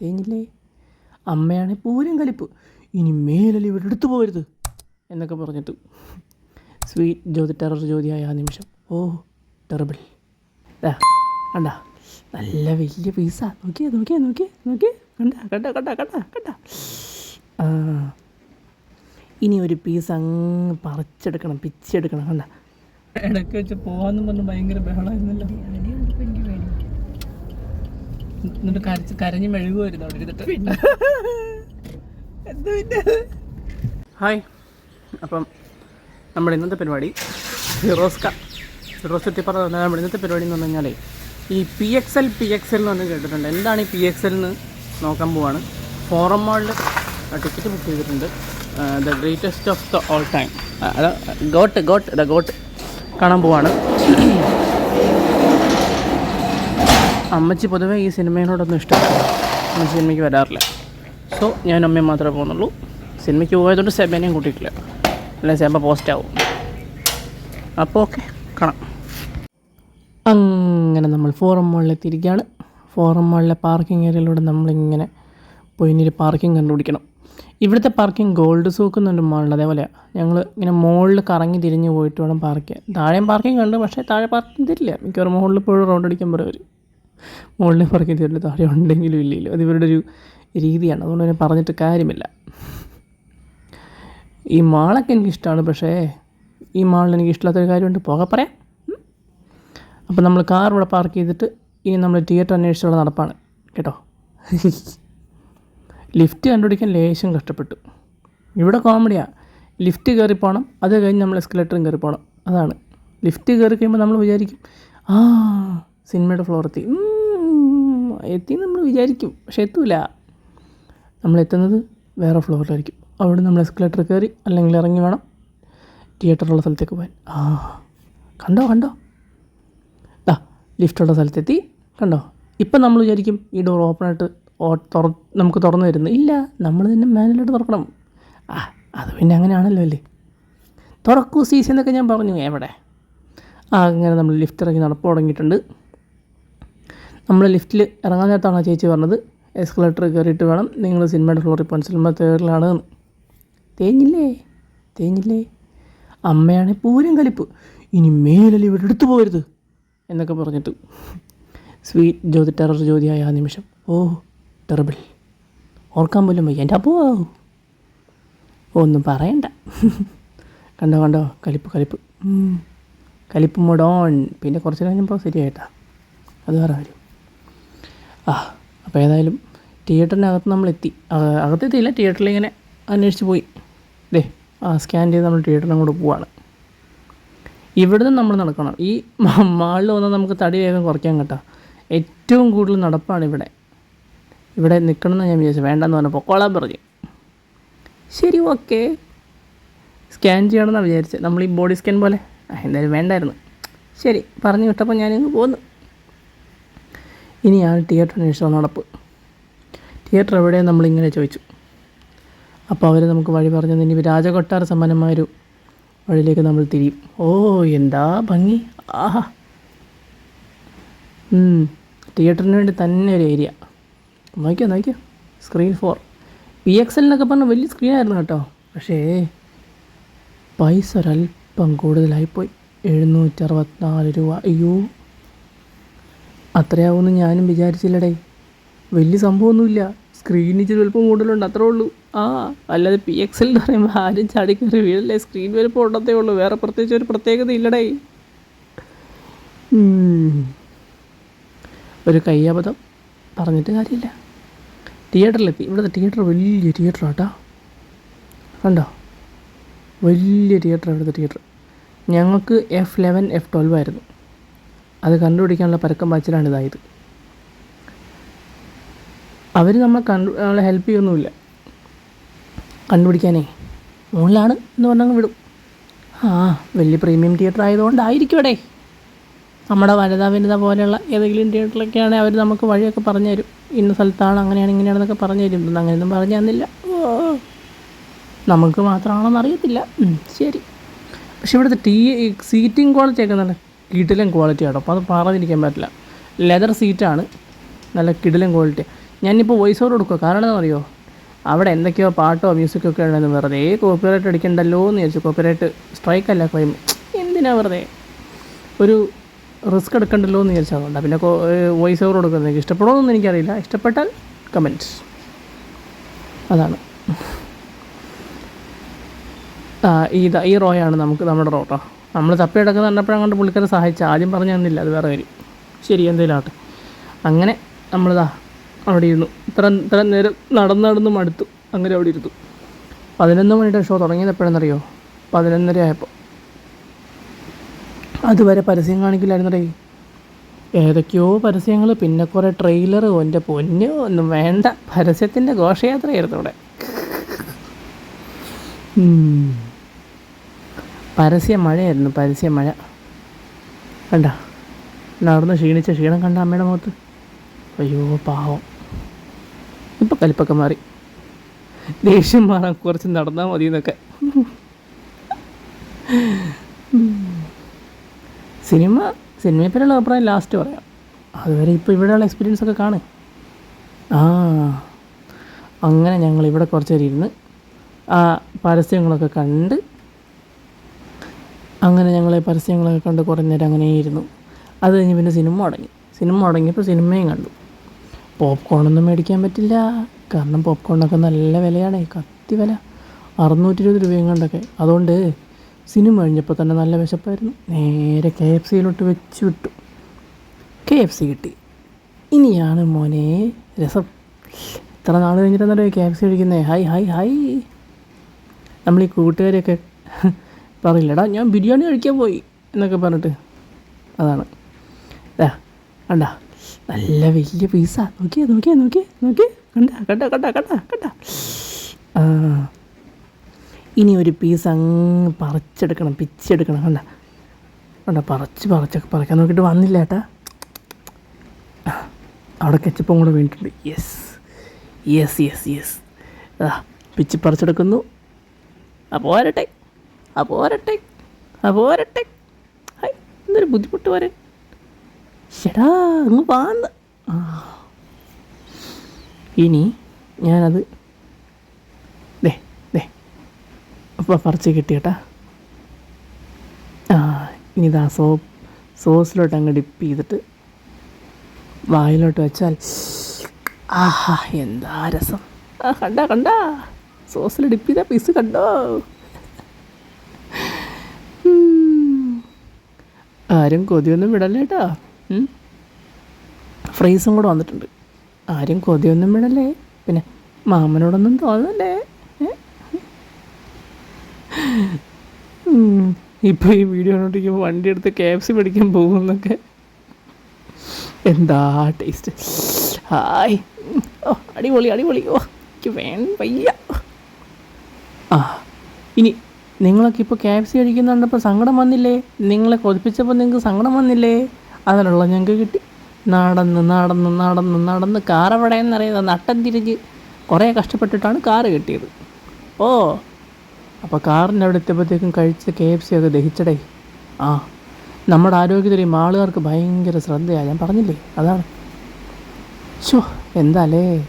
തേഞ്ഞില്ലേ അമ്മയാണെ പൂരം കലിപ്പ്. ഇനി മേലല്ലേ ഇവിടെ എടുത്തു പോകരുത് എന്നൊക്കെ പറഞ്ഞിട്ട്. സ്വീറ്റ് ജ്യോതി ടെറർ ജ്യോതിയായ ആ നിമിഷം. ഓ ടെറബിൾ കണ്ട? നല്ല വലിയ പീസാ നോക്കിയേ നോക്കിയേ നോക്കിയേ നോക്കിയേ. കണ്ട കണ്ട കണ്ട കണ്ട കണ്ട. ഇനി ഒരു പീസ് അങ്ങ് പറിച്ചെടുക്കണം പിച്ചെടുക്കണം കണ്ട? ഇടയ്ക്ക് വെച്ച് പോവാന്ന് പറഞ്ഞ് ഭയങ്കര ബഹളമായിരുന്നല്ലോ എന്നിട്ട് കരച്ച് കരഞ്ഞ് മെഴുകുമായിരുന്നു അവിടെ ഇരുന്നിട്ട്. എന്ത് പിന്നെ ഹായ്. അപ്പം നമ്മുടെ ഇന്നത്തെ പരിപാടി ഫിറോസ്ക. ഫിറോസ് ചുറ്റി പറഞ്ഞ നമ്മുടെ ഇന്നത്തെ പരിപാടി എന്ന് പറഞ്ഞു കഴിഞ്ഞാൽ ഈ P X L P X L എന്ന് പറഞ്ഞ് കേട്ടിട്ടുണ്ട്. എന്താണ് ഈ പി എക്സ് എൽ എന്ന് നോക്കാൻ പോവാണ്. ഫോറം മാളിൽ ടിക്കറ്റ് ബുക്ക് ചെയ്തിട്ടുണ്ട്. The greatest of the all time അതാ ഗോട്ട് ഗോട്ട് ദ ഗോട്ട് കാണാൻ പോവാണ്. അമ്മച്ചി പൊതുവേ ഈ സിനിമയോടൊന്നും ഇഷ്ടമല്ല. അമ്മച്ചി സിനിമയ്ക്ക് വരാറില്ല. സോ ഞാൻ അമ്മയും മാത്രമേ പോകുന്നുള്ളൂ. സിനിമയ്ക്ക് പോയതുകൊണ്ട് സെബേനെയും കൂട്ടിയിട്ടില്ല. അല്ലെങ്കിൽ സെബ പോസ്റ്റാവും. അപ്പോൾ ഓക്കെ കാണാം. അങ്ങനെ നമ്മൾ ഫോറം മോളിലെത്തിയിരിക്കുകയാണ്. ഫോറം മോളിലെ പാർക്കിംഗ് ഏരിയയിലൂടെ നമ്മളിങ്ങനെ പോയി ഇനി ഒരു പാർക്കിംഗ് കണ്ടുപിടിക്കണം. ഇവിടുത്തെ പാർക്കിംഗ് ഗോൾഡ് സൂക്ക് എന്നൊരു മാളുണ്ട് അതേപോലെയാണ് ഞങ്ങൾ ഇങ്ങനെ മോളിൽ കറങ്ങി തിരിഞ്ഞ് പോയിട്ട് വേണം പാർക്ക് ചെയ്യാൻ. താഴെയും പാർക്കിംഗ് കണ്ട് പക്ഷേ താഴെ പാർക്കിംഗ് തരില്ല. മിക്കവാറും മുകളിൽ പോയി റൗണ്ട് അടിക്കാൻ പറയും അവർ മുകളിൽ പാർക്കിംഗ് തരില്ല താഴെ ഉണ്ടെങ്കിലും ഇല്ലെങ്കിലും അത് ഇവരുടെ ഒരു രീതിയാണ്. അതുകൊണ്ട് തന്നെ പറഞ്ഞിട്ട് കാര്യമില്ല. ഈ മാളൊക്കെ എനിക്കിഷ്ടമാണ് പക്ഷേ ഈ മാളിൽ എനിക്ക് ഇഷ്ടമില്ലാത്തൊരു കാര്യമുണ്ട്. പോകാൻ പറയാം. അപ്പോൾ നമ്മൾ കാർ ഇവിടെ പാർക്ക് ചെയ്തിട്ട് ഇനി നമ്മൾ തിയേറ്റർ അന്വേഷിച്ചുള്ള നടപ്പാണ്. കേട്ടോ? ലിഫ്റ്റ് കണ്ടുപിടിക്കാൻ ലേശം കഷ്ടപ്പെട്ടു. ഇവിടെ കോമഡിയാണ് ലിഫ്റ്റ് കയറി പോകണം അത് കഴിഞ്ഞ് നമ്മൾ എസ്കലേറ്ററും കയറി പോകണം അതാണ്. ലിഫ്റ്റ് കയറി കഴിയുമ്പോൾ നമ്മൾ വിചാരിക്കും ആ സിനിമയുടെ ഫ്ലോർ എത്തി നമ്മൾ വിചാരിക്കും. പക്ഷെ എത്തൂല. നമ്മൾ എത്തുന്നത് വേറെ ഫ്ലോറിലായിരിക്കും. അവിടെ നമ്മൾ എസ്കലേറ്റർ കയറി അല്ലെങ്കിൽ ഇറങ്ങി വേണം. തിയേറ്ററുള്ള സ്ഥലത്തേക്ക് പോകാൻ. ആ കണ്ടോ കണ്ടോ? ദാ ലിഫ്റ്റുള്ള സ്ഥലത്തെത്തി. കണ്ടോ? ഇപ്പം നമ്മൾ വിചാരിക്കും ഈ ഡോർ ഓപ്പണായിട്ട് തുറ നമുക്ക് തുറന്നു തരുന്നു. ഇല്ല നമ്മൾ തന്നെ മാനുവലായിട്ട് തുറക്കണം. ആ അത് പിന്നെ അങ്ങനെയാണല്ലോ അല്ലേ? തുറക്കൂ സീസൺ എന്നൊക്കെ ഞാൻ പറഞ്ഞു. എവിടെ? ആ അങ്ങനെ നമ്മൾ ലിഫ്റ്റ് ഇറങ്ങി നടപ്പ് തുടങ്ങിയിട്ടുണ്ട്. നമ്മൾ ലിഫ്റ്റിൽ ഇറങ്ങാൻ നേരത്താണ് ചേച്ചി പറഞ്ഞത്. എസ്കലേറ്റർ കയറിയിട്ട് വേണം. നിങ്ങൾ സിനിമയുടെ ഫ്ലോറിൽ പോകാൻ സിനിമ തേറിലാണ് തേഞ്ഞില്ലേ? തേഞ്ഞില്ലേ? അമ്മയാണെ പൂരം കലിപ്പ്. ഇനി മേലല്ല ഇവിടെ എടുത്തു പോകരുത് എന്നൊക്കെ പറഞ്ഞിട്ട്. സ്വീറ്റ് ജ്യോതി ടെറർ ജ്യോതിയായ ആ നിമിഷം. ഓ ടെറബിൾ ഓർക്കാൻ പോലും വയ്യ. എന്റെ അപ്പോ ഒന്നും പറയണ്ട. കണ്ടോ കണ്ടോ? കലിപ്പ് കലിപ്പ്. കലിപ്പ് മുടോൺ പിന്നെ കുറച്ച് കഴിഞ്ഞപ്പോൾ ശരിയായിട്ടാ. അത് വേറെ കാര്യം. ആ അപ്പോൾ ഏതായാലും തിയേറ്ററിനകത്ത് നമ്മളെത്തി. അകത്തെത്തിയില്ല തിയേറ്ററിൽ ഇങ്ങനെ അന്വേഷിച്ച് പോയി. ദേ ആ സ്കാൻ ചെയ്ത് നമ്മൾ തിയേറ്ററിനും കൂടെ പോവാണ്. ഇവിടുന്ന് നമ്മൾ നടക്കണം. ഈ മാളിൽ വന്നാൽ നമുക്ക് തടി വേഗം കുറയ്ക്കാൻ കേട്ടോ. ഏറ്റവും കൂടുതൽ നടപ്പാണ് ഇവിടെ. ഇവിടെ നിൽക്കണമെന്ന് ഞാൻ വിചാരിച്ചു. വേണ്ടെന്ന് പറഞ്ഞപ്പോൾ കൊള്ളാൻ പറഞ്ഞു. ശരി ഓക്കെ. സ്കാൻ ചെയ്യണമെന്നാണ് വിചാരിച്ചത് നമ്മൾ ഈ ബോഡി സ്കാൻ പോലെ. എന്തായാലും വേണ്ടായിരുന്നു. ശരി പറഞ്ഞു വിട്ടപ്പോൾ ഞാനിങ്ങ് പോന്നു. ഇനിയാണ് തിയേറ്റർ ശേഷം നടപ്പ്. തിയേറ്റർ എവിടെയാണ് നമ്മളിങ്ങനെ ചോദിച്ചു. അപ്പോൾ അവർ നമുക്ക് വഴി പറഞ്ഞു ഇനി രാജകൊട്ടാര സമാനമായൊരു വഴിയിലേക്ക് നമ്മൾ തിരിയും. ഓ എന്താ ഭംഗി. ആഹാ. തിയേറ്ററിന് വേണ്ടി തന്നെ ഒരു ഏരിയ. നോക്കിയോ നോക്കിയോ. Screen four. പി എക്സ് എല്ലിനൊക്കെ പറഞ്ഞാൽ വലിയ സ്ക്രീനായിരുന്നു കേട്ടോ. പക്ഷേ പൈസ ഒരല്പം കൂടുതലായിപ്പോയി. എഴുന്നൂറ്റി അറുപത്തിനാല് രൂപ. അയ്യോ. അത്രയാവുമെന്ന് ഞാനും വിചാരിച്ചില്ലടേ. വലിയ സംഭവമൊന്നുമില്ല. സ്ക്രീൻ ഇച്ചിരി വലുപ്പം കൂടുതലുണ്ട് അത്രേ ഉള്ളൂ. ആ അല്ലാതെ പി എക്സ് എൽ എന്ന് പറയുമ്പോൾ ആരും ചാടിക്കറി വീടല്ലേ സ്ക്രീൻ വലുപ്പം ഉണ്ടത്തേ ഉള്ളൂ. വേറെ പ്രത്യേകിച്ച് ഒരു പ്രത്യേകത ഇല്ലടേ. ഒരു കയ്യാബദ്ധം. പറഞ്ഞിട്ട് കാര്യമില്ല. തിയേറ്ററിലെത്തി ഇവിടുത്തെ തിയേറ്റർ വലിയ തിയേറ്റർ കേട്ടോ കണ്ടോ? വലിയ തിയേറ്റർ ഇവിടുത്തെ തിയേറ്റർ. ഞങ്ങൾക്ക് എഫ് ലെവൻ എഫ് ട്വൽവ് ആയിരുന്നു. അത് കണ്ടുപിടിക്കാനുള്ള പരക്കം പാച്ചിലാണ് ഇതായത്. അവർ നമ്മളെ കണ്ടു നമ്മളെ ഹെൽപ്പ് ചെയ്യൊന്നുമില്ല. കണ്ടുപിടിക്കാനേ മുകളിലാണ് എന്ന് പറഞ്ഞങ്ങ് വിടും. ആ വലിയ പ്രീമിയം തിയേറ്റർ ആയതുകൊണ്ടായിരിക്കും ഇവിടെ നമ്മുടെ വനിതാ വനിത പോലെയുള്ള ഏതെങ്കിലും തിയേറ്ററിലൊക്കെ ആണെങ്കിൽ അവർ നമുക്ക് വഴിയൊക്കെ പറഞ്ഞു തരും. ഇന്ന സ്ഥലത്താണ് അങ്ങനെയാണ് ഇങ്ങനെയാണെന്നൊക്കെ പറഞ്ഞു തരും. ഇതൊന്നും അങ്ങനെയൊന്നും പറഞ്ഞു തന്നില്ല. നമുക്ക് മാത്രമാണെന്ന് അറിയത്തില്ല ശരി. പക്ഷെ ഇവിടുത്തെ ടീ സീറ്റിംഗ് ക്വാളിറ്റി ഒക്കെ നല്ല കിടിലൻ ക്വാളിറ്റി ആട്ടോ. അപ്പോൾ അത് പറഞ്ഞിരിക്കാൻ പറ്റില്ല. ലെതർ സീറ്റാണ് നല്ല കിടിലം ക്വാളിറ്റി ഞാനിപ്പോൾ വോയിസ് ഓവർ കൊടുക്കുക കാരണം എന്താണെന്ന് അറിയോ അവിടെ എന്തൊക്കെയോ പാട്ടോ മ്യൂസിക്കോ ഒക്കെ ഉണ്ടെന്ന് വെറുതെ കോപ്പിറൈറ്റ് അടിക്കണ്ടല്ലോ എന്ന് വിചാരിച്ചു കോപ്പിറൈറ്റ് സ്ട്രൈക്ക് അല്ല ക്ലെയിം എന്തിനാ വെറുതെ? ഒരു റിസ്ക് എടുക്കണ്ടല്ലോ എന്ന് വിചാരിച്ചാൽ അതുകൊണ്ടാണ് പിന്നെ വോയിസ് ഓവർ കൊടുക്കുന്നത് എനിക്ക് ഇഷ്ടപ്പെടുമോയെന്നൊന്നും എനിക്കറിയില്ല. ഇഷ്ടപ്പെട്ടാൽ കമന്റ് അതാണ്. ഇത് ഈ റോയാണ് നമുക്ക് നമ്മുടെ റോ കേട്ടോ നമ്മൾ തപ്പി കിടക്കുന്ന കണ്ടപ്പോഴങ്ങോട്ട് പുള്ളിക്കാരെ സഹായിച്ച ആദ്യം പറഞ്ഞു തന്നില്ല അത് വേറെ കാര്യം. ശരി എന്തെങ്കിലും ആട്ടെ അങ്ങനെ നമ്മളിതാ അവിടെ ഇരുന്നു. ഇത്ര ഇത്ര നേരം നടന്ന് നടന്ന് മടുത്തു. അങ്ങനെ അവിടെ ഇരുന്നു. പതിനൊന്ന് മണിയുടെ ഷോ തുടങ്ങിയത് എപ്പോഴെന്നറിയോ പതിനൊന്നര ആയപ്പോൾ. അതുവരെ പരസ്യം കാണിക്കില്ലായിരുന്നടേ. ഏതൊക്കെയോ പരസ്യങ്ങൾ പിന്നെ കുറേ ട്രെയിലർ എന്റെ പൊന്നോ ഒന്നും വേണ്ട. പരസ്യത്തിന്റെ ഘോഷയാത്രയായിരുന്നു അവിടെ. ഉം. പരസ്യ മഴയായിരുന്നു പരസ്യ മഴ. കണ്ട? നടന്ന് ക്ഷീണിച്ച ക്ഷീണം കണ്ട അമ്മയുടെ മുഖത്ത്. അയ്യോ പാവം. ഇപ്പം കലിപ്പൊക്കെ മാറി. ദേഷ്യം മാറാൻ കുറച്ച് നടന്നാൽ മതി എന്നൊക്കെ സിനിമ സിനിമയെപ്പറ്റിയുള്ള അഭിപ്രായം ലാസ്റ്റ് പറയാം. അതുവരെ ഇപ്പോൾ ഇവിടെയുള്ള എക്സ്പീരിയൻസ് ഒക്കെ കാണും. ആ അങ്ങനെ ഞങ്ങൾ ഇവിടെ കുറച്ച് നേരം ഇരുന്ന് ആ പരസ്യങ്ങളൊക്കെ കണ്ട് അങ്ങനെ ഞങ്ങൾ പരസ്യങ്ങളൊക്കെ കണ്ട് കുറേ നേരം അങ്ങനെ ഇരുന്നു അത് കഴിഞ്ഞ് പിന്നെ സിനിമ തുടങ്ങി. സിനിമ തുടങ്ങിയപ്പോൾ സിനിമയും കണ്ടു. പോപ്കോണൊന്നും മേടിക്കാൻ പറ്റില്ല. കാരണം പോപ്കോണൊക്കെ നല്ല വിലയാണ്. കത്തി വില. അറുന്നൂറ്റി ഇരുപത് രൂപയും കണ്ടൊക്കെ. അതുകൊണ്ട് സിനിമ കഴിഞ്ഞപ്പോൾ തന്നെ നല്ല വിശപ്പായിരുന്നു. നേരെ കെ എഫ് സിയിലോട്ട് വെച്ച് വിട്ടു. കെ എഫ് സി കിട്ടി. ഇനിയാണ് മോനെ രസം. ഇത്ര നാൾ കഴിഞ്ഞിട്ടെന്നറിയോ കെ എഫ് സി കഴിക്കുന്നത് ഹായ് ഹായ് ഹായ് നമ്മൾ ഈ കൂട്ടുകാരെയൊക്കെ പറയില്ലടാ ഞാൻ ബിരിയാണി കഴിക്കാൻ പോയി എന്നൊക്കെ പറഞ്ഞിട്ട്. അതാണ്. ദാ കണ്ട. നല്ല വലിയ പീസ നോക്കിയേ നോക്കിയേ നോക്കിയേ നോക്കിയേ. കണ്ട കണ്ട കണ്ട കണ്ട കണ്ട. ആ. ഇനി ഒരു പീസ് അങ്ങ് പറിച്ചെടുക്കണം പിച്ചെടുക്കണം കണ്ട. കണ്ട പറിച്ച് പറിച്ചൊക്കെ പറിക്കാൻ നോക്കിയിട്ട് വന്നില്ല ഏട്ടാ. അവിടെ കെച്ചപ്പം കൂടെ വീണിട്ടുണ്ട്. യെസ് യെസ് യെസ് യെസ് ആ പിച്ച് പറിച്ചെടുക്കുന്നു. അപ്പോൾ വരട്ടെ. അപോരട്ടെ അപ്പോൾ വരട്ടെ ഹൈ എന്തൊരു ബുദ്ധിമുട്ട് വരെ ശടാ അങ്ങ് പാന്ന് ആ. ഇനി ഞാനത് ദേ ദേ. അപ്പോൾ പറിച്ച് കിട്ടിയേട്ടാ ആ ഇനി ഇതാ സോ സോസിലോട്ട് അങ്ങ് ഡിപ്പ് ചെയ്തിട്ട് വായിലോട്ട് വെച്ചാൽ ആഹാ എന്താ രസം. ആ കണ്ട കണ്ട. സോസിൽ ഡിപ്പ് ചെയ്ത പീസ് കണ്ടോ? ആരും കൊതിയൊന്നും വിടല്ലേ കേട്ടോ. ഫ്രൈസും കൂടെ വന്നിട്ടുണ്ട്. ആരും കൊതിയൊന്നും വിടല്ലേ? പിന്നെ മാമനോടൊന്നും തോന്നല്ലേ? ഇപ്പോൾ ഈ വീഡിയോ നോട്ടിരിക്കുമ്പോൾ വണ്ടി എടുത്ത് കെ എഫ് സി പഠിക്കാൻ പോകുമെന്നൊക്കെ എന്താ ടേസ്റ്റ് ഹായ്. ഓ അടിപൊളി അടിപൊളി. ഓ എനിക്ക് വേണ്ട വയ്യ. ആ ഇനി നിങ്ങളൊക്കെ ഇപ്പോൾ കെ എഫ് സി കഴിക്കുന്നുണ്ടപ്പോൾ സങ്കടം വന്നില്ലേ? നിങ്ങളെ കൊതിപ്പിച്ചപ്പോൾ നിങ്ങൾക്ക് സങ്കടം വന്നില്ലേ? അതിനുള്ള ഞങ്ങൾക്ക് കിട്ടി. നടന്ന് നടന്ന് നടന്ന് നടന്ന് കാറവിടെ എവിടെയെന്നറിയാതെ നട്ടം തിരിഞ്ഞ് കുറേ കഷ്ടപ്പെട്ടിട്ടാണ് കാറ് കിട്ടിയത്. ഓ അപ്പോൾ കാറിന്റെ അവിടെ എത്തിയപ്പോഴത്തേക്കും കഴിച്ച കെ എഫ് സി ഒക്കെ ദഹിച്ചടേ. ആ നമ്മുടെ ആരോഗ്യത്തിൽ ആളുകാർക്ക് ഭയങ്കര ശ്രദ്ധയാണ് ഞാൻ പറഞ്ഞില്ലേ? അതാണ്. ഷോ എന്താലേ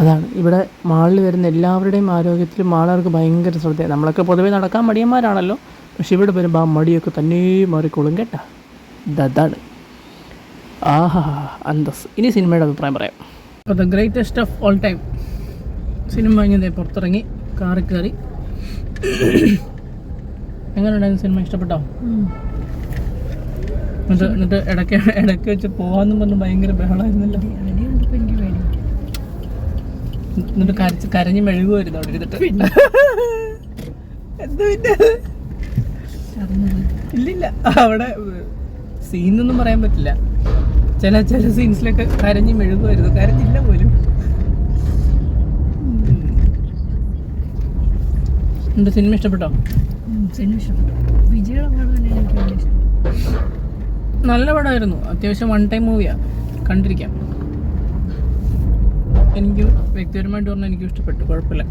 അതാണ്. ഇവിടെ മാളിൽ വരുന്ന എല്ലാവരുടെയും ആരോഗ്യത്തിൽ മാളാർക്ക് ഭയങ്കര ശ്രദ്ധയാണ്. നമ്മളൊക്കെ പൊതുവേ നടക്കാൻ മടിയന്മാരാണല്ലോ. പക്ഷെ ഇവിടെ വരുമ്പോൾ ആ മടിയൊക്കെ തന്നെ മാറിക്കോളും കേട്ടാ. ഇതാണ്. ആഹാ അന്തസ്. ഇനി സിനിമയുടെ അഭിപ്രായം പറയാം. അപ്പോൾ the greatest of all time cinema ഇങ്ങനെ പുറത്തിറങ്ങി കാറി കയറി. എങ്ങനെയുണ്ടായിരുന്നു സിനിമ? ഇഷ്ടപ്പെട്ടോ? എന്നിട്ട് എന്നിട്ട് ഇടയ്ക്ക് ഇടയ്ക്ക് വെച്ച് പോകാമെന്നും പറഞ്ഞ് ഭയങ്കര ബഹളമായിരുന്നല്ലോ. എന്നിട്ട് കരച്ച് കരഞ്ഞ് മെഴുകുമായിരുന്നു അവിടെ ഇരുന്നിട്ട്. എന്ത് പിന്നെ? ഇല്ലില്ല. അവിടെ സീനൊന്നും പറയാൻ പറ്റില്ല. ചില ചില സീൻസിലൊക്കെ കരഞ്ഞ് മെഴുകുമായിരുന്നു കരഞ്ഞില്ല പോലും. എന്താ സിനിമ ഇഷ്ടപ്പെട്ടോ? നല്ല പടമായിരുന്നു. അത്യാവശ്യം വൺ ടൈം മൂവിയാ കണ്ടിരിക്കാം. എനിക്ക് വ്യക്തിപരമായിട്ട് പറഞ്ഞാൽ എനിക്ക് ഇഷ്ടപ്പെട്ടു. കുഴപ്പമില്ല.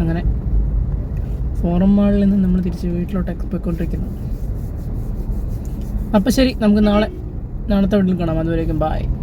അങ്ങനെ ഫോറം മാളിൽ നിന്ന് നമ്മൾ തിരിച്ച് വീട്ടിലോട്ട് പോയിക്കൊണ്ടിരിക്കുന്നു. അപ്പം ശരി നമുക്ക് നാളെ നാളത്തെ വീട്ടിൽ കാണാം. അതുവരേക്കും ബായ്